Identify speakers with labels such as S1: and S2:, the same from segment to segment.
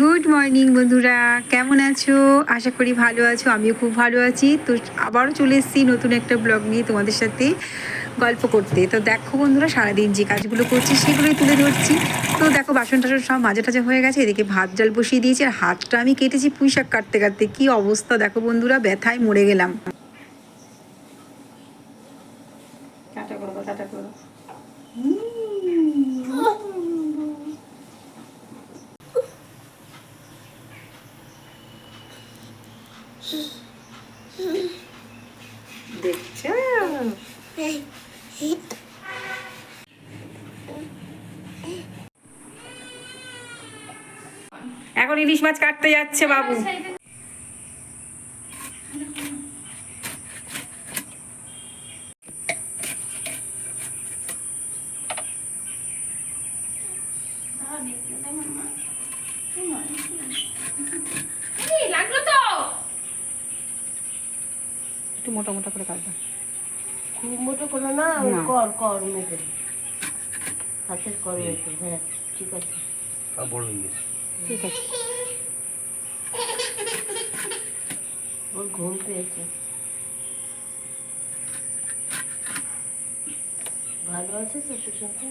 S1: Good morning বন্ধুরা। কেমন আছো? আশা করি ভালো আছো, আমিও খুব ভালো আছি। তো আবারও চলে এসেছি নতুন একটা ব্লগ নিয়ে তোমাদের সাথে গল্প করতে। তো দেখো বন্ধুরা, সারাদিন যে কাজগুলো করছি সেগুলোই তুলে ধরছি। তো দেখো বাসন টাসন সব মাজা টাজা হয়ে গেছে, এদিকে ভাত জল বসিয়ে দিয়েছি, আর হাতটা আমি কেটেছি পুঁই শাক কাটতে কাটতে কী অবস্থা দেখো বন্ধুরা, ব্যথায় মরে গেলাম টাটা করব টাটা করব দেখছ এখন ইলিশ মাছ কাটতে যাচ্ছে বাবু
S2: এই, লাগল তো
S1: একটু মোটা মোটা করে কাটবে
S3: খুব মোটো করো না
S1: না।
S3: কর। হাতের কর হ্যাঁ ঠিক আছে।
S4: তা হয়ে গেছে।
S1: ঠিক আছে।
S3: ওর ঘুম পেয়েছে। ভালো আছে শ্বশুর সাথে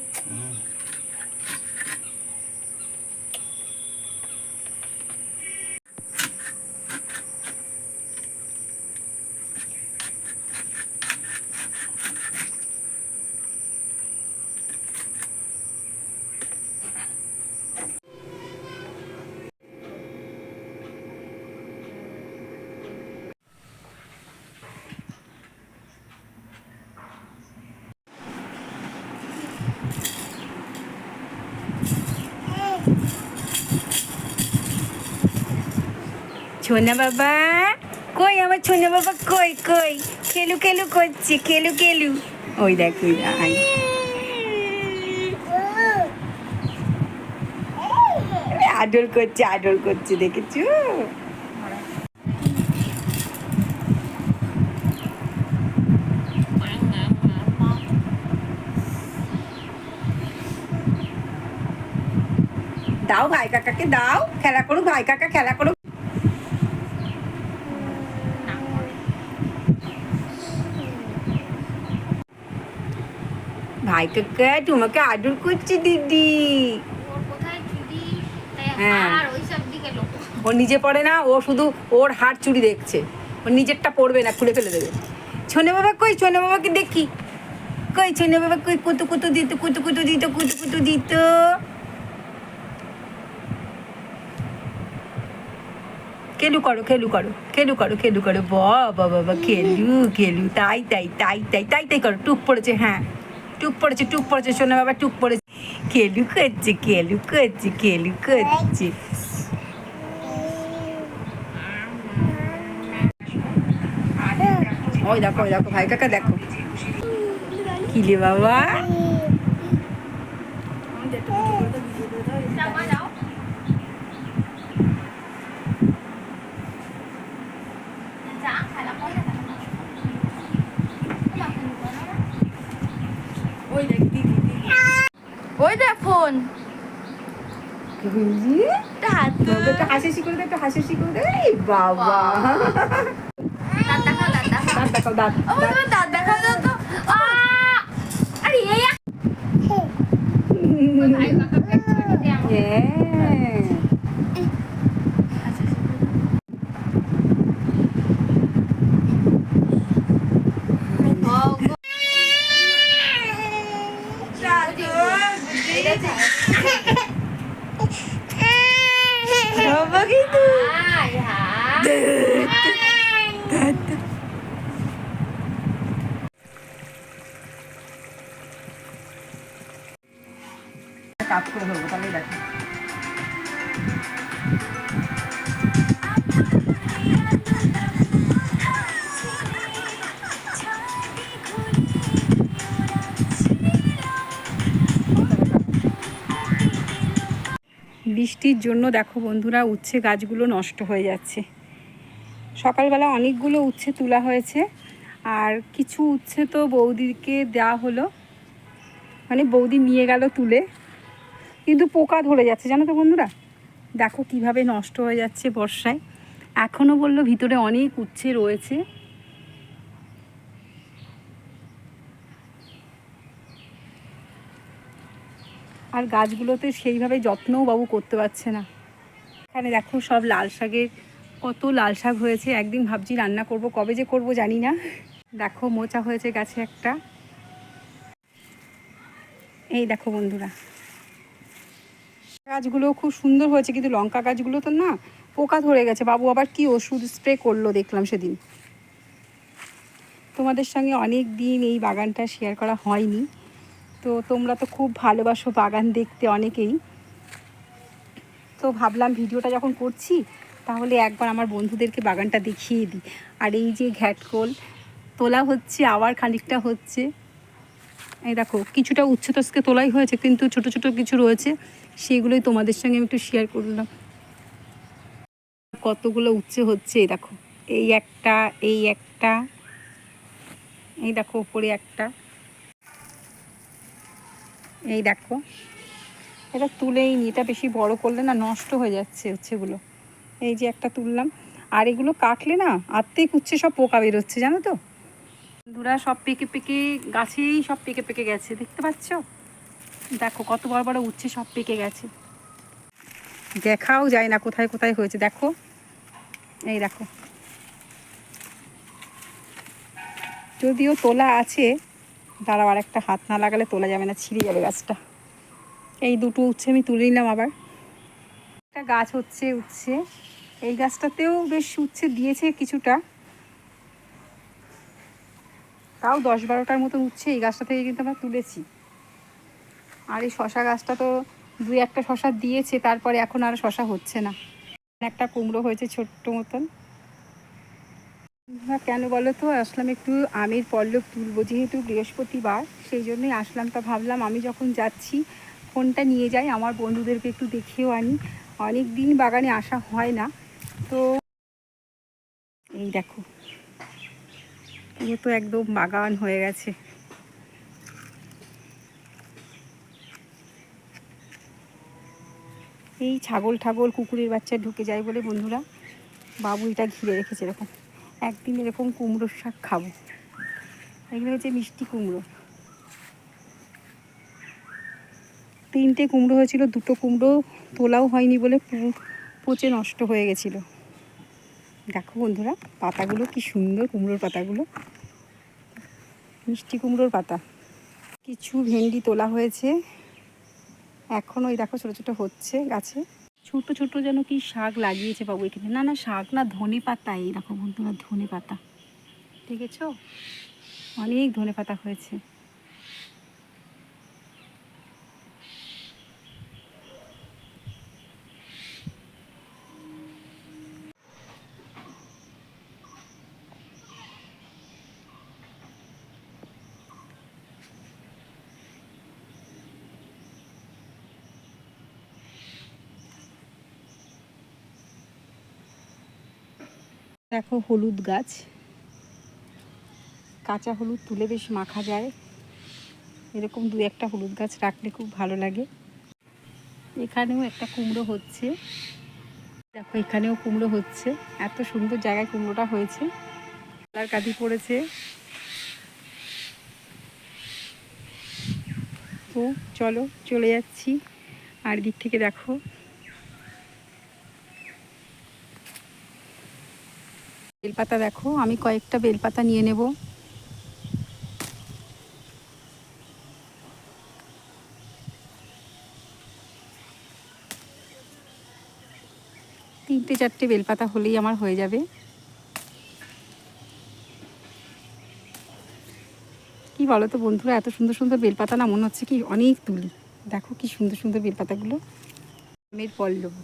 S1: ছোনা বাবা? কই আমার ছোনা বাবা? কই কই? খেলু খেলু করছে, খেলু খেলু। ওই দেখ, ওই করছে, আদর করছে, দেখেছ? দাও ভাই কাকাকে, দাও। খেলা করুক, ভাই কাকা, খেলা করুক। কাকা তোমাকে আদর করছে দিদি হ্যাঁ। ও নিজে পড়ে না ও শুধু ওর চুরি দেখছে। ও নিজেরটা পড়বে না খুলে ফেলে দেবে। ছোনে বাবা কই? ছোনে বাবাকে দেখি। কই ছোনে বাবা কই? কুতু কুতু দিত কুতু কুতু দিত কুতু কুতু দিত। খেলু করো খেলু করো খেলু করো খেলু করো। বাবা বাবা খেলু খেলু। তাই তাই তাই তাই তাই তাই করো। টুক পড়েছে হ্যাঁ। টুক পড়েছে টুপ পড়েছে সোনা বাবা টুপ পড়েছে। খেলু করছে খেলু করছে খেলু করছে। ওই দেখো ওই দেখো, ভাই কাকা দেখো। কিলে বাবা
S2: জামা যাও যা খেলা করে
S1: ওই দেখ দিদি দিদি
S2: ওই দেখ ফোন
S1: একটু হাসি করে দে একটু হাসি করে দে। এই বাবা।
S2: দাঁত দেখাও দাঁত দেখাও।
S1: দাঁত দেখাও দাঁত
S2: ও বাবা, দাঁত দেখাও! আরে এই এক- ওই ভাই কাকাকে ছেড়ে দে আমাকে।
S1: হ্যাঁ
S2: ও, গো। এই দেখো।
S1: বাবা কিন্তু
S2: হাই, হাই।
S1: কাজ করে ধরবো তাহলে বৃষ্টির জন্য দেখো বন্ধুরা, উচ্ছে গাছগুলো নষ্ট হয়ে যাচ্ছে। সকালবেলা অনেকগুলো উচ্ছে তোলা হয়েছে, আর কিছু উচ্ছে তো বৌদিকে দেওয়া হলো। মানে বৌদি নিয়ে গেল তুলে। কিন্তু পোকা ধরে যাচ্ছে, জানো তো বন্ধুরা? দেখো কীভাবে নষ্ট হয়ে যাচ্ছে বর্ষায়। এখনও বলল ভিতরে অনেক উচ্ছে রয়েছে। আর গাছগুলোতে সেইভাবে যত্নও বাবু করতে পারছে না। এখানে দেখো সব লাল শাকের, কত লাল শাক হয়েছে। একদিন ভাবছি রান্না করব, কবে যে করব জানি না। দেখো মোচা হয়েছে গাছে একটা। এই দেখো বন্ধুরা গাছগুলো খুব সুন্দর হয়েছে, কিন্তু লঙ্কা গাছগুলো তো না পোকা ধরে গেছে। বাবু আবার কি ওষুধ স্প্রে করল দেখলাম সেদিন। তোমাদের সঙ্গে অনেক দিন এই বাগানটা শেয়ার করা হয়নি। তো তোমরা তো খুব ভালোবাসো বাগান দেখতে অনেকেই। তো ভাবলাম ভিডিওটা যখন করছি, তাহলে একবার আমার বন্ধুদেরকে বাগানটা দেখিয়ে দিই। আর এই যে ঘ্যাটকোল, তোলা হচ্ছে, আবার খানিকটা হচ্ছে। এই দেখো, কিছুটা উচ্চতস্কে তোলাই হয়েছে, কিন্তু ছোট ছোট কিছু রয়েছে। সেগুলোই তোমাদের সঙ্গে আমি একটু শেয়ার করলাম। কতগুলো উচ্ছে হচ্ছে, এই দেখো। এই একটা এই একটা, এই দেখো উপরে একটা। এই দেখো। এটা তুলেই নি, এটা বেশি বড় করলে না নষ্ট হয়ে যাচ্ছে হচ্ছেগুলো এই যে একটা তুললাম। আর এগুলো কাটলে না আত্মেই কুচ্ছে সব পোকা বেরোচ্ছে, জানো তো? বন্ধুরা সব পেকে পেকে, গাছেই সব পেকে পেকে গেছে, দেখতে পাচ্ছ? দেখো, কত বড় বড় উচ্ছে সব পেকে গেছে। দেখাও যায় না কোথায় কোথায় হয়েছে, দেখো। এই দেখো। যদিও তোলা আছে, দাঁড়াও, আর একটা হাত না লাগালে তোলা যাবে না, ছিঁড়ে যাবে গাছটা। এই দুটো উচ্ছে আমি তুলে নিলাম আবার। একটা গাছ হচ্ছে উচ্ছে। এই গাছটাতেও বেশ উচ্ছে দিয়েছে কিছুটা। তাও দশ বারোটার মতো উচ্ছে এই গাছটা থেকে কিন্তু আমরা তুলেছি। আর এই শশা গাছটা তো দুই একটা শশা দিয়েছে, তারপরে এখন আর শশা হচ্ছে না। একটা কুমড়ো হয়েছে ছোট্ট মতন। কেন বলো তো? আসলাম একটু আমের পল্লব তুলবো, যেহেতু বৃহস্পতিবার, সেই জন্যই আসলাম। তা ভাবলাম আমি যখন যাচ্ছি, ফোনটা নিয়ে যাই, আমার বন্ধুদেরকে একটু দেখিয়েও আনি। অনেক দিন বাগানে আসা হয় না, তো এই দেখো, পুরো তো একদম বাগান হয়ে গেছে। এই ছাগল ঠাগল কুকুরের বাচ্চা ঢুকে যায় বলে বন্ধুরা বাবু এটা ঘিরে রেখেছে এরকম একদিন এরকম কুমড়োর শাক খাব। এগুলো হচ্ছে মিষ্টি কুমড়ো। তিনটে কুমড়ো হয়েছিল, দুটো কুমড়ো তোলাও হয়নি বলে পচে নষ্ট হয়ে গেছিল। দেখো বন্ধুরা, পাতাগুলো কি সুন্দর কুমড়োর পাতাগুলো। মিষ্টি কুমড়োর পাতা। কিছু ভেন্ডি তোলা হয়েছে। এখন ওই দেখো ছোটো ছোটো হচ্ছে গাছে। ছোট ছোট যেন কি শাক লাগিয়েছে বাবু এখানে। না না, শাক না, ধনে পাতা। এই দেখো বন্ধুরা, ধনে পাতা। দেখেছ? অনেক ধনে পাতা হয়েছে। দেখো হলুদ গাছ। কাঁচা হলুদ তুলে বেশ মাখা যায়। এরকম দু একটা হলুদ গাছ রাখলে খুব ভালো লাগে। এখানেও একটা কুমড়ো হচ্ছে। দেখো, এখানেও কুমড়ো হচ্ছে। এত সুন্দর জায়গায় কুমড়োটা হয়েছে। কালার কাঁদি পড়েছে। তো চলো, চলে যাচ্ছি। আর দিক থেকে দেখো। বেলপাতা দেখো, আমি কয়েকটা বেলপাতা নিয়ে নেব। তিনটে চারটে বেলপাতা হলেই আমার হয়ে যাবে। কি বলো তো বন্ধুরা, এত সুন্দর সুন্দর বেলপাতা না, মনে হচ্ছে কি অনেক তুলি। দেখো কি সুন্দর সুন্দর বেলপাতাগুলো। আমের পল্লব।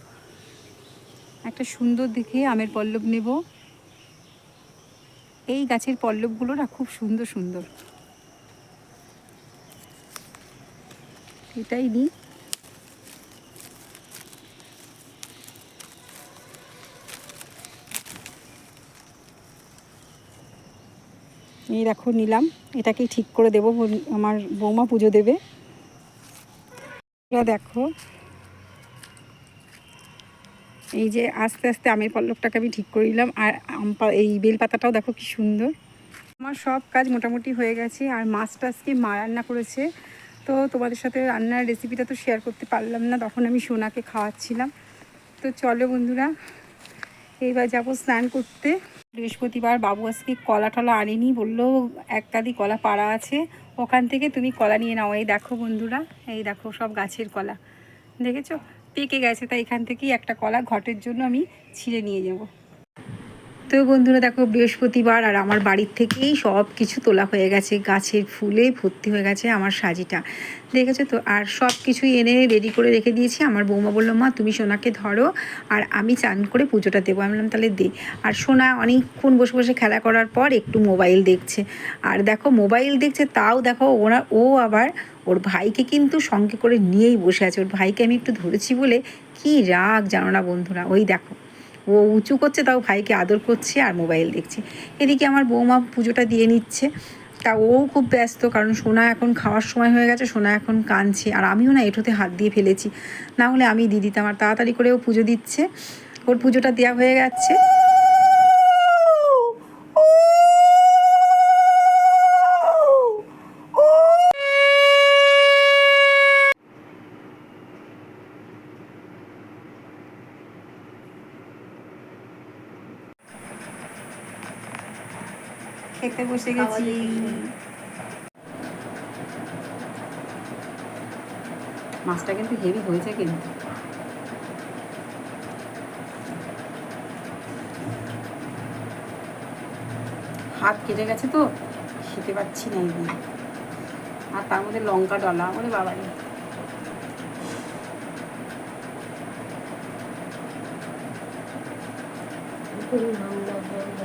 S1: একটা সুন্দর দেখে আমের পল্লব নেব। এই গাছের পল্লবগুলো না খুব সুন্দর সুন্দর। এটাই নিই এই দেখো নিলাম এটাকেই ঠিক করে দেবো আমার বৌমা পুজো দেবে। দেখো এই যে আস্তে আস্তে আমের পল্লবটাকে আমি ঠিক করে নিলাম। আর আম এই বেলপাতাটাও দেখো কি সুন্দর। আমার সব কাজ মোটামুটি হয়ে গেছে আর মাছটা আজকে মা রান্না করেছে। তো তোমাদের সাথে রান্নার রেসিপিটা তো শেয়ার করতে পারলাম না, তখন আমি সোনাকে খাওয়াচ্ছিলাম। তো চলো বন্ধুরা এইবার যাব স্নান করতে। বৃহস্পতিবার বাবু আজকে কলা টলা আনেনি, বলল এক কাদি কলা পাড়া আছে, ওখান থেকে তুমি কলা নিয়ে নাও। এই দেখো বন্ধুরা, এই দেখো সব গাছের কলা। দেখেছ? পেকে গেছে তাই এখান থেকেই একটা কলা ঘটের জন্য আমি ছিঁড়ে নিয়ে যাব। তো বন্ধুরা দেখো বৃহস্পতিবার আর আমার বাড়ির থেকেই সব কিছু তোলা হয়ে গেছে। গাছের ফুলে ভর্তি হয়ে গেছে আমার সাজিটা। দেখেছ তো? আর সব কিছুই এনে রেডি করে রেখে দিয়েছি। আমার বৌমা বলল, মা, তুমি সোনাকে ধরো আর আমি চান করে পুজোটা দেবো। আমি বললাম, তাহলে দে। আর সোনা অনেকক্ষণ বসে বসে খেলা করার পর একটু মোবাইল দেখছে। আর দেখো মোবাইল দেখছে, তাও দেখো ওরা, ও আবার ওর ভাইকে কিন্তু সঙ্গে করে নিয়েই বসে আছে। ওর ভাইকে আমি একটু ধরেছি বলে কি রাগ, জানো না বন্ধুরা? ওই দেখো। ও উঁচু করছে, তাও ভাইকে আদর করছে আর মোবাইল দেখছে। এদিকে আমার বৌমা পুজোটা দিয়ে নিচ্ছে। তা ও খুব ব্যস্ত, কারণ সোনা এখন খাওয়ার সময় হয়ে গেছে, সোনা এখন কাঁদছে। আর আমিও না এঠোতে হাত দিয়ে ফেলেছি। না হলে আমি দিদি দিতাম আমার তাড়াতাড়ি করে ও পুজো দিচ্ছে। ওর পুজোটা দেওয়া হয়ে গেছে। খেতে বসে গেছি। মাছটা কিন্তু হেভি হয়েছে কিন্তু। হাত কেটে গেছে তো খেতে পাচ্ছি না এই আর তার মধ্যে লঙ্কা ডলা ওরে বাবারে।
S3: আমরা বলব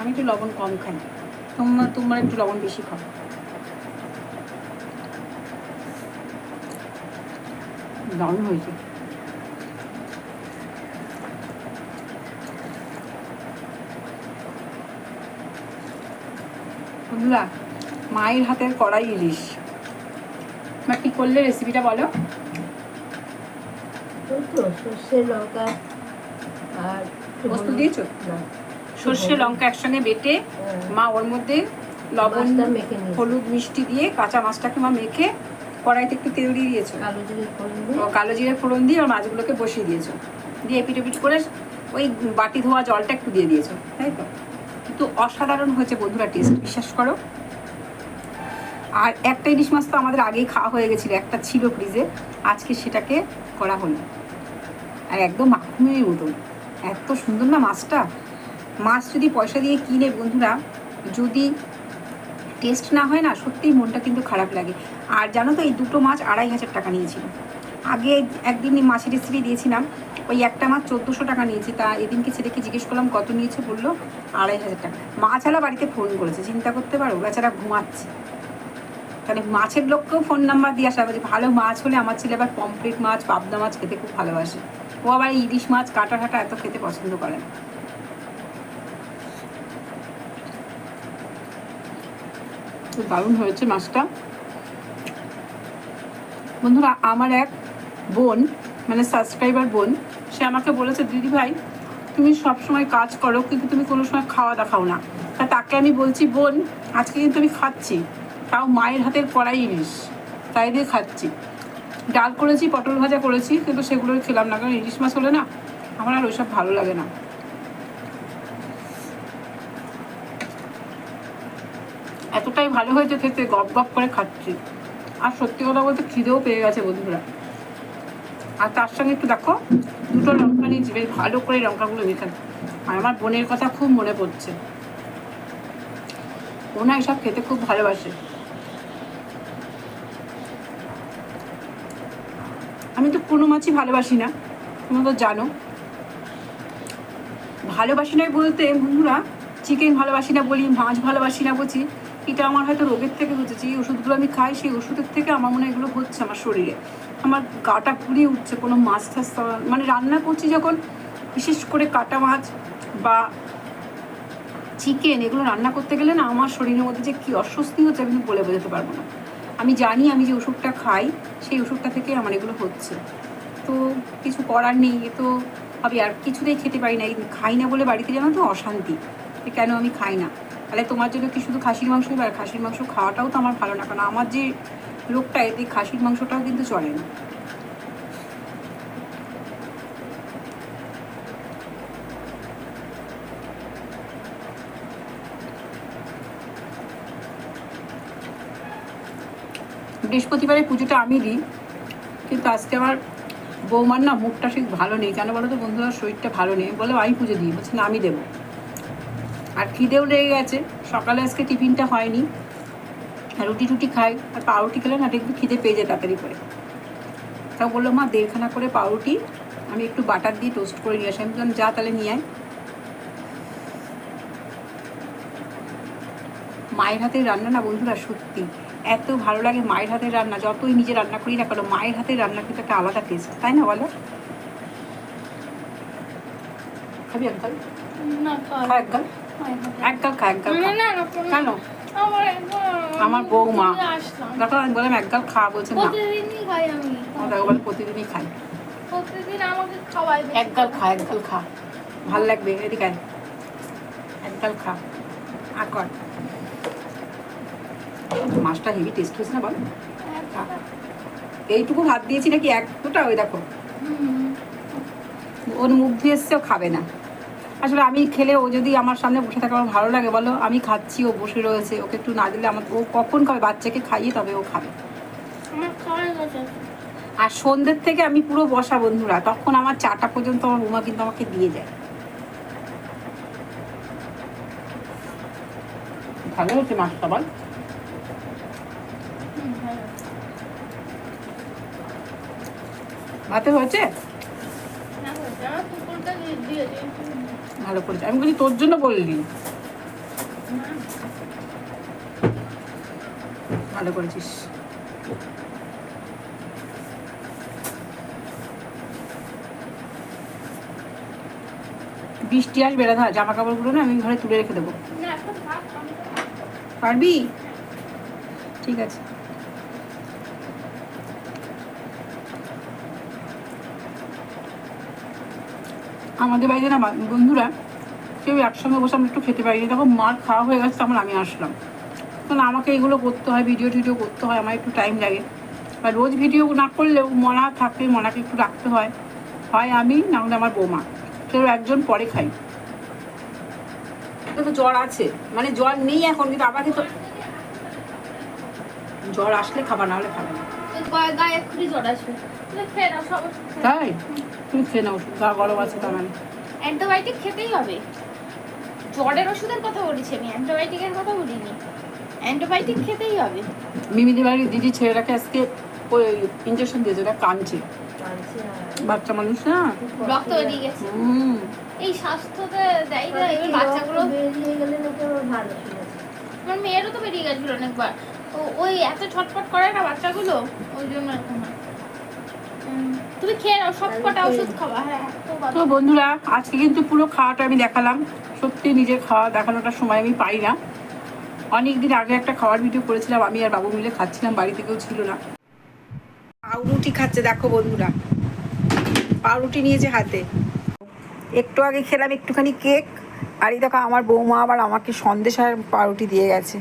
S1: আমি একটু লবণ কম খাই। তোমার তোমার একটু লবণ বেশি খাও। দারুণ হয়েছে। বন্ধুরা মায়ের হাতের কড়াই ইলিশ। মা কি করলে রেসিপিটা বলো?
S3: সর্ষে লঙ্কা আর
S1: পোস্ত দিয়েছ?
S3: না।
S1: সর্ষে লঙ্কা একসঙ্গে বেটে। মা ওর মধ্যে লবণ। হলুদ মিষ্টি দিয়ে কাঁচা মাছটাকে মা মেখে কড়াইতে একটু তেল দিয়ে দিয়েছ।
S3: কালো জিরে ফোড়ন
S1: ও কালো জিরে ফোড়ন দিয়ে আর মাছগুলোকে বসিয়ে দিয়েছ। দিয়ে এপিট করে ওই বাটি ধোয়া জলটা একটু দিয়ে দিয়েছ তাই তো? কিন্তু অসাধারণ হয়েছে বন্ধুরা টেস্ট বিশ্বাস করো। আর একটা ইলিশ মাছ তো আমাদের আগেই খাওয়া হয়ে গেছিল একটা ছিল ফ্রিজে আজকে সেটাকে করা হলো। আর একদম মাখনের মতন। এত সুন্দর না মাছটা? মাছ যদি পয়সা দিয়ে কিনে বন্ধুরা, যদি টেস্ট না হয় না, সত্যিই মনটা কিন্তু খারাপ লাগে। আর জানো তো, এই দুটো মাছ আড়াই হাজার টাকা নিয়েছিল। আগে একদিন মাছের রেসিপি দিয়েছিলাম, ওই একটা মাছ চোদ্দোশো টাকা নিয়েছে। তা এদিনকে ছেলেকে জিজ্ঞেস করলাম, কত নিয়েছে? বলল, আড়াই হাজার টাকা। মাছালা বাড়িতে ফোন করেছে। চিন্তা করতে পারো বেচারা ঘুমাচ্ছে। তাহলে মাছের লোককেও ফোন নাম্বার দিয়ে আসা হবে ভালো মাছ হলে আমার ছেলে আবার পমফ্রেট মাছ, পাবদা মাছ খেতে খুব ভালোবাসে। ও আবার ইলিশ মাছ কাটা কাটা এত খেতে পছন্দ করে না। দারুণ হয়েছে মাছটা। বন্ধুরা, আমার এক বোন মানে সাবস্ক্রাইবার বোন, সে আমাকে বলেছে, দিদি ভাই, তুমি সব সময় কাজ করো, কিন্তু তুমি কোনো সময় খাওয়া দেখাও না। তা তাকে আমি বলছি, বোন, আজকে কিন্তু আমি খাচ্ছি, তাও মায়ের হাতের কড়াই ইলিশ, তাই দিয়ে খাচ্ছি। ডাল করেছি, পটল ভাজা করেছি, কিন্তু সেগুলো খেলাম না, কারণ ইলিশ মাছ হলে না, আমার আর ওইসব ভালো লাগে না। এতটাই ভালো হয়েছে খেতে গপ গপ করে খাচ্ছি। আর সত্যি কথা বলতে খিদেও পেয়ে গেছে বন্ধুরা। আর তার সঙ্গে একটু দেখো, দুটো লঙ্কা নিয়েছি বেশ ভালো করে লঙ্কাগুলো মেখে আর আমার বোনের কথা খুব মনে পড়ছে। ওনা এসব খেতে খুব ভালোবাসে। আমি তো কোনো মাছই ভালোবাসি না, তোমরা তো জানো। ভালোবাসি না বলতে বন্ধুরা, চিকেন ভালোবাসি না বলি, মাছ ভালোবাসি না বলছি এটা আমার হয়তো রোগের থেকে হচ্ছে, যে ওষুধগুলো আমি খাই, সেই ওষুধের থেকে আমার মনে হয় এগুলো হচ্ছে আমার শরীরে। আমার গাটা পুড়িয়ে উঠছে, কোনো মাছ টাছ মানে রান্না করছি যখন, বিশেষ করে কাটা মাছ বা চিকেন, এগুলো রান্না করতে গেলে না আমার শরীরের মধ্যে যে কী অস্বস্তি হচ্ছে আমি বলে বোঝাতে পারব না। আমি জানি আমি যে ওষুধটা খাই, সেই ওষুধটা থেকে আমার এগুলো হচ্ছে। তো কিছু করার নেই, এ তো আমি আর কিছুতেই খেতে পারি না খাই না বলে বাড়িতে জানো তো অশান্তি কেন আমি খাই না? তাহলে তোমার জন্য কি শুধু খাসির মাংস আর খাসির মাংস খাওয়াটাও তো আমার ভালো না, কারণ আমার যে লোকটা এতে খাসির মাংসটাও কিন্তু চলে না। বৃহস্পতিবারে পুজোটা আমি দিই, কিন্তু আজকে আমার বৌমার না মুখটা ঠিক ভালো নেই। কেন বলো তো বন্ধুরা? শরীরটা ভালো নেই। বলে আমি পুজো দিই। বলছে না, আমি দেবো। আর খিদেও লেগে গেছে। সকালে আজকে টিফিনটা হয়নি। রুটি টুটি খাই। আর পাউরুটি খেলে না একটু খিদে পেয়ে যায় তাড়াতাড়ি করে। তাও বলল মা দেড়খানা করে পাউরুটি। আমি একটু বাটার দিয়ে টোস্ট করে নিয়ে আসি। আমি বললাম যা তাহলে নিয়ে আয়। মায়ের হাতের রান্না না বন্ধুরা সত্যি এত ভালো লাগে মায়ের হাতের রান্না। যতই নিজে রান্না করি না কেন মায়ের হাতের রান্না কিন্তু একটা আলাদা টেস্ট তাই না বলো? খাবি একগাল?
S2: না
S1: খা খা কেন?
S2: আমার
S1: বৌমা। দেখো আমি বললাম খা বলছে না। বলে প্রতিদিনই খাই। খা খা। ভালো লাগবে এদিকে খা। আর কর। মাছটা হেভি টেস্ট হয়েছে না বল? এইটুকু ভাত দিয়েছি নাকি? এক দুটা ওই দেখো। ওর মুখ দিয়ে এসছেও খাবে না। আসলে আমি খেলে ও যদি আমার সামনে বসে থাকে আমার ভালো লাগে বলো। আমি খাচ্ছি ও বসে রয়েছে। ওকে একটু না দিলে আমার ও কখন খাবে? বাচ্চাকে খাইয়ে তবে ও খাবে।
S2: আমার খাওয়াই গেছে
S1: আর সন্ধ্যের থেকে আমি পুরো বসা বন্ধুরা। তখন আমার চারটা পর্যন্ত আমার বৌমা কিন্তু আমাকে দিয়ে যায়। ভালো হচ্ছে মাছটা বল। ভাতে হয়েছে? ভালো করেছে। আমি বলি তোর জন্য বললি। ভালো করেছিস। বৃষ্টি আসবে রাধা জামা কাপড়গুলো না আমি ঘরে তুলে রেখে দেবো। পারবি? ঠিক আছে। আমাদের বাড়িতে না বন্ধুরা কেউ একসঙ্গে বসে আমরা একটু খেতে পারিনি তখন মার খাওয়া হয়ে গেছে তখন আমি আসলাম। তখন আমাকে এগুলো করতে হয় ভিডিও টিডিও করতে হয়, আমার একটু টাইম লাগে। আর রোজ ভিডিও না করলেও মনা থাকে মনাকে একটু রাখতে হয়। হয় আমি, না হলে আমার বৌমা। কেউ একজন পরে খাই। তো জ্বর আছে। মানে জ্বর নেই এখন, কিন্তু আবার কিন্তু জ্বর আসলে খাবার না হলে খাবে না।
S2: গায়ে জ্বর আসবে।
S1: তাই? তুমি খেয়ে নাও ওষুধ গা গরম আছে তার মানে।
S2: অ্যান্টিবায়োটিক খেতেই হবে। জ্বরের ওষুধের কথা বলেছি আমি অ্যান্টিবায়োটিকের কথা বলিনি। অ্যান্টিবায়োটিক খেতেই হবে।
S1: মিমিদি বাড়ির দিদি ছেলেটাকে আজকে ওই ইঞ্জেকশন দিয়েছে ওটা কাঁদছে।
S3: কাঁদছে
S1: বাচ্চা মানুষ না?
S2: রক্ত বেরিয়ে গেছে।
S1: হুম।
S2: এই স্বাস্থ্যতে দেয় না এবার বাচ্চাগুলো।
S3: বেরিয়ে গেলে নাকি আমার ভালো
S2: আমার মেয়েরও তো বেরিয়ে গেছিল অনেকবার। ওই এত ছটফট করে না বাচ্চাগুলো? ওই জন্য হয়। তুমি খেয়ে নাও সব কটা ওষুধ খাবা। হ্যাঁ তো
S1: তো বন্ধুরা আজকে কিন্তু পুরো খাওয়াটা আমি দেখালাম। সত্যি নিজের খাওয়া দেখানোটার সময় আমি পাই না। অনেক দিন আগে একটা খাওয়ার ভিডিও করেছিলাম আমি আর বাবু মিলে খাচ্ছিলাম বাড়িতে কেউ ছিল না। পাউরুটি খাচ্ছে দেখো বন্ধুরা। পাউরুটি নিয়েছে হাতে। একটু আগে খেলাম একটুখানি কেক। আর এই দেখো আমার বৌমা আবার আমাকে সন্দেশ আর পাউরুটি দিয়ে গেছে।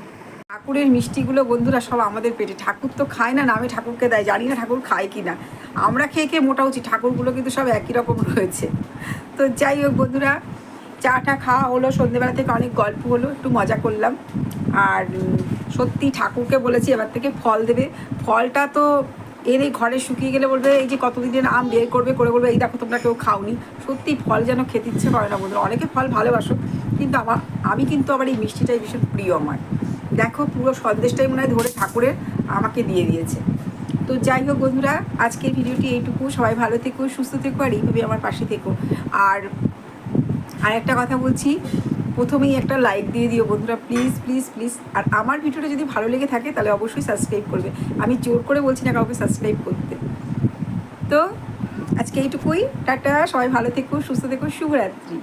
S1: ঠাকুরের মিষ্টিগুলো বন্ধুরা সব আমাদের পেটে। ঠাকুর তো খায় না আমি ঠাকুরকে দেয়। জানি না ঠাকুর খায় কি না। আমরা খেয়ে খেয়ে মোটা উচিত ঠাকুরগুলো কিন্তু সব একই রকম রয়েছে। তো যাই হোক বন্ধুরা, চাটা খাওয়া হলো সন্ধ্যেবেলা থেকে অনেক গল্প হলো, একটু মজা করলাম। আর সত্যি ঠাকুরকে বলেছি এবার থেকে ফল দেবে। ফলটা তো এর এই ঘরে শুকিয়ে গেলে বলবে, এই যে কতদিনের আম বের করবে, করে বলবে, এই দেখো তোমরা কেউ খাওনি। সত্যি ফল যেন খেতে ইচ্ছে করে না বন্ধুরা। অনেকে ফল ভালোবাসো, কিন্তু আমার, আমি কিন্তু আবার এই মিষ্টিটাই ভীষণ প্রিয় আমার। দেখো, পুরো সন্দেশটাই মনে হয় ধরে ঠাকুরের আমাকে দিয়ে দিয়েছে। তো যাই হোক বন্ধুরা, আজকের ভিডিওটি এইটুকু। সবাই ভালো থেকো, সুস্থ থেকো, আর এইভাবে আমার পাশে থেকো। আর আর একটা কথা বলছি, প্রথমেই একটা লাইক দিয়ে দিও বন্ধুরা প্লিজ প্লিজ প্লিজ আর আমার ভিডিওটা যদি ভালো লেগে থাকে, তাহলে অবশ্যই সাবস্ক্রাইব করবে। আমি জোর করে বলছি না কাউকে সাবস্ক্রাইব করতে। তো আজকে এইটুকুই। টাটা, সবাই ভালো থেকো, সুস্থ থেকো, শুভরাত্রি।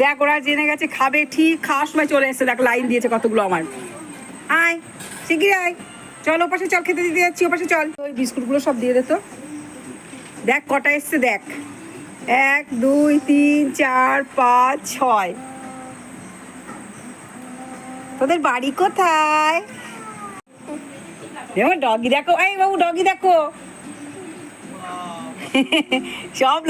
S1: দেখ, ওরা জেনে গেছে, খাবে, ঠিক, খাওয়ার সময় চলে এসছে। দেখ লাইন দিয়েছে কতগুলো আমার। আয় শিগগিরি আয়। চল ওপাশে চল, খেতে দিতে যাচ্ছি ওপাশে চল। ওই বিস্কুটগুলো সব দিয়ে দে তো। দেখ, কটা এসছে, দেখ। এক, দুই, তিন, চার, পাঁচ, ছয়। তোদের বাড়ি কোথায়? ডগি দেখো। এই, বাবু ডগি দেখো। সব